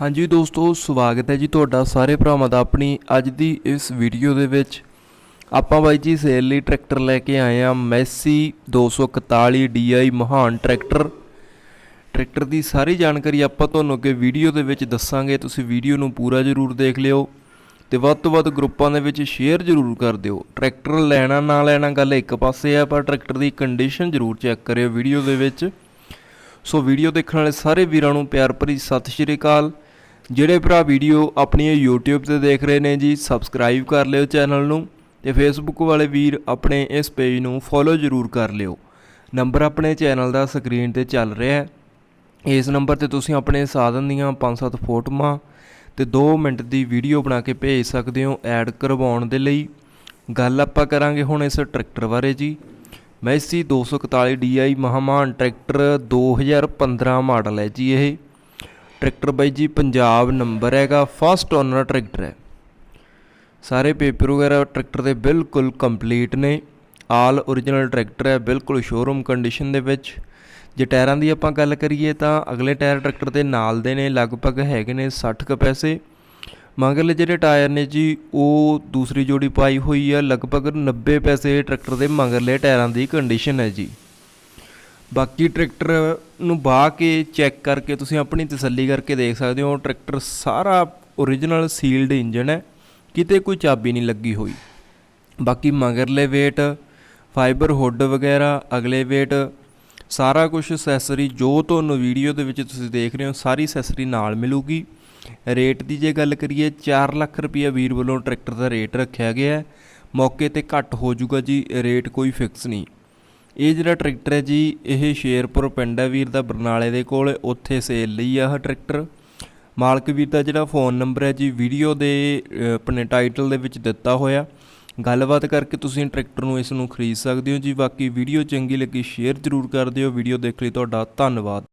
ਹਾਂਜੀ ਦੋਸਤੋ, ਸਵਾਗਤ ਹੈ ਜੀ ਤੁਹਾਡਾ ਸਾਰੇ ਭਰਾਵਾਂ ਦਾ ਆਪਣੀ ਅੱਜ ਦੀ ਇਸ ਵੀਡੀਓ ਦੇ ਵਿੱਚ। ਆਪਾਂ ਬਾਈ ਜੀ ਸੇਲ ਲਈ ਟਰੈਕਟਰ ਲੈ ਕੇ ਆਏ ਆ Massey 241 DI Mahaan tractor. Tractor ਦੀ ਸਾਰੀ ਜਾਣਕਾਰੀ ਆਪਾਂ ਤੁਹਾਨੂੰ ਅੱਗੇ ਵੀਡੀਓ ਦੇ ਵਿੱਚ ਦੱਸਾਂਗੇ, ਤੁਸੀਂ ਵੀਡੀਓ ਨੂੰ ਪੂਰਾ ਜ਼ਰੂਰ ਦੇਖ ਲਿਓ ਤੇ ਵੱਧ ਤੋਂ ਵੱਧ ਗਰੁੱਪਾਂ ਦੇ ਵਿੱਚ ਸ਼ੇਅਰ ਜ਼ਰੂਰ ਕਰ ਦਿਓ। ਟਰੈਕਟਰ ਲੈਣਾ ਨਾ ਲੈਣਾ ਗੱਲ ਇੱਕ ਪਾਸੇ ਆ, ਪਰ ਟਰੈਕਟਰ ਦੀ ਕੰਡੀਸ਼ਨ ਜ਼ਰੂਰ ਚੈੱਕ ਕਰਿਓ ਵੀਡੀਓ ਦੇ ਵਿੱਚ। ਸੋ ਵੀਡੀਓ ਦੇਖਣ ਵਾਲੇ ਸਾਰੇ ਵੀਰਾਂ ਨੂੰ ਪਿਆਰ ਭਰੀ ਸਤਿ ਸ਼੍ਰੀ ਅਕਾਲ। ਜਿਹੜੇ ਭਰਾ ਵੀਡੀਓ ਆਪਣੀ ਇਹ YouTube ਤੇ ਦੇਖ ਰਹੇ ਨੇ ਜੀ ਸਬਸਕ੍ਰਾਈਬ ਕਰ ਲਿਓ ਚੈਨਲ ਨੂੰ ਤੇ Facebook ਵਾਲੇ ਵੀਰ ਆਪਣੇ ਇਸ ਪੇਜ ਨੂੰ ਫੋਲੋ ਜ਼ਰੂਰ ਕਰ ਲਿਓ। ਨੰਬਰ ਆਪਣੇ ਚੈਨਲ ਦਾ ਸਕਰੀਨ ਤੇ ਚੱਲ ਰਿਹਾ ਹੈ। ਇਸ ਨੰਬਰ ਤੇ ਤੁਸੀਂ ਆਪਣੇ ਸਾਧਨ ਦੀਆਂ 5-7 ਫੋਟੋਆਂ ਤੇ 2 ਮਿੰਟ ਦੀ ਵੀਡੀਓ ਬਣਾ ਕੇ ਭੇਜ ਸਕਦੇ ਹੋ ਐਡ ਕਰਵਾਉਣ ਦੇ ਲਈ। ਗੱਲ ਆਪਾਂ ਕਰਾਂਗੇ ਹੁਣ ਇਸ ਟਰੈਕਟਰ ਬਾਰੇ ਜੀ। ਮੈਸੀ 241 DI ਮਹਾਮਾਨ ਟਰੈਕਟਰ 2015 ਮਾਡਲ ਹੈ ਜੀ ਇਹ। ਟਰੈਕਟਰ ਬਾਈ ਜੀ, ਪੰਜਾਬ ਨੰਬਰ ਹੈਗਾ ਫਸਟ ਓਨਰ ਟਰੈਕਟਰ ਹੈ। ਸਾਰੇ ਪੇਪਰ ਵਗੈਰਾ ਟਰੈਕਟਰ ਦੇ ਬਿਲਕੁਲ ਕੰਪਲੀਟ ਨੇ। ਆਲ origignal ਟਰੈਕਟਰ ਹੈ, ਬਿਲਕੁਲ ਸ਼ੋਰੂਮ ਕੰਡੀਸ਼ਨ ਦੇ ਵਿੱਚ। ਜੇ ਟਾਇਰਾਂ ਦੀ ਆਪਾਂ ਗੱਲ ਕਰੀਏ ਤਾਂ ਅਗਲੇ ਟਾਇਰ ਟਰੈਕਟਰ ਦੇ ਨਾਲ ਦੇ ਨੇ, ਲਗਭਗ ਹੈਗੇ ਨੇ 60 ਕੁ ਪੈਸੇ। ਮਗਰਲੇ ਜਿਹੜੇ ਟਾਇਰ ਨੇ ਜੀ, ਉਹ ਦੂਸਰੀ ਜੋੜੀ ਪਾਈ ਹੋਈ ਆ, ਲਗਭਗ 90 ਪੈਸੇ ਟਰੈਕਟਰ ਦੇ ਮੰਗਲੇ ਟਾਇਰਾਂ ਦੀ ਕੰਡੀਸ਼ਨ ਹੈ ਜੀ। ਬਾਕੀ ਟਰੈਕਟਰ ਨੂੰ ਬਾਹ ਕੇ ਚੈੱਕ ਕਰਕੇ ਤੁਸੀਂ ਆਪਣੀ ਤਸੱਲੀ ਕਰਕੇ ਦੇਖ ਸਕਦੇ ਹੋ ਟਰੈਕਟਰ ਸਾਰਾ origignal ਸੀਲਡ ਇੰਜਨ ਹੈ, ਕਿਤੇ ਕੋਈ ਚਾਬੀ ਨਹੀਂ ਲੱਗੀ ਹੋਈ। ਬਾਕੀ ਮਗਰਲੇ ਵੇਟ ਫਾਈਬਰ ਹੁੱਡ ਵਗੈਰਾ, ਅਗਲੇ ਵੇਟ ਸਾਰਾ ਕੁਝ ਅਸੈਸਰੀ ਜੋ ਤੁਹਾਨੂੰ ਵੀਡੀਓ ਦੇ ਵਿੱਚ ਤੁਸੀਂ ਦੇਖ ਰਹੇ ਹੋ, ਸਾਰੀ ਅਸੈਸਰੀ ਨਾਲ ਮਿਲੂਗੀ। ਰੇਟ ਦੀ ਜੇ ਗੱਲ ਕਰੀਏ 4 ਲੱਖ ਰੁਪਏ ਵੀਰ ਵੱਲੋਂ ਟਰੈਕਟਰ ਦਾ ਰੇਟ ਰੱਖਿਆ ਗਿਆ ਹੈ। ਮੌਕੇ ਤੇ ਘੱਟ ਹੋ ਜਾਊਗਾ ਜੀ ਰੇਟ ਕੋਈ ਫਿਕਸ ਨਹੀਂ। ਇਹ ਜਿਹੜਾ ਟਰੈਕਟਰ ਹੈ ਜੀ, ਇਹ ਸ਼ੇਰਪੁਰ ਪਿੰਡ ਹੈ ਵੀਰ ਦਾ, ਬਰਨਾਲੇ ਦੇ ਕੋਲ। ਉੱਥੇ ਸੇਲ ਲਈ ਆ ਇਹ ਟਰੈਕਟਰ। ਮਾਲਕ ਵੀਰ ਦਾ ਜਿਹੜਾ ਫੋਨ ਨੰਬਰ ਹੈ ਜੀ, ਵੀਡੀਓ ਦੇ ਆਪਣੇ ਟਾਈਟਲ ਦੇ ਵਿੱਚ ਦਿੱਤਾ ਹੋਇਆ। ਗੱਲਬਾਤ ਕਰਕੇ ਤੁਸੀਂ ਟਰੈਕਟਰ ਨੂੰ ਇਸ ਨੂੰ ਖਰੀਦ ਸਕਦੇ ਹੋ ਜੀ। ਬਾਕੀ ਵੀਡੀਓ ਚੰਗੀ ਲੱਗੀ, ਸ਼ੇਅਰ ਜ਼ਰੂਰ ਕਰ ਦਿਓ। ਵੀਡੀਓ ਦੇਖ ਲਈ ਤੁਹਾਡਾ ਧੰਨਵਾਦ।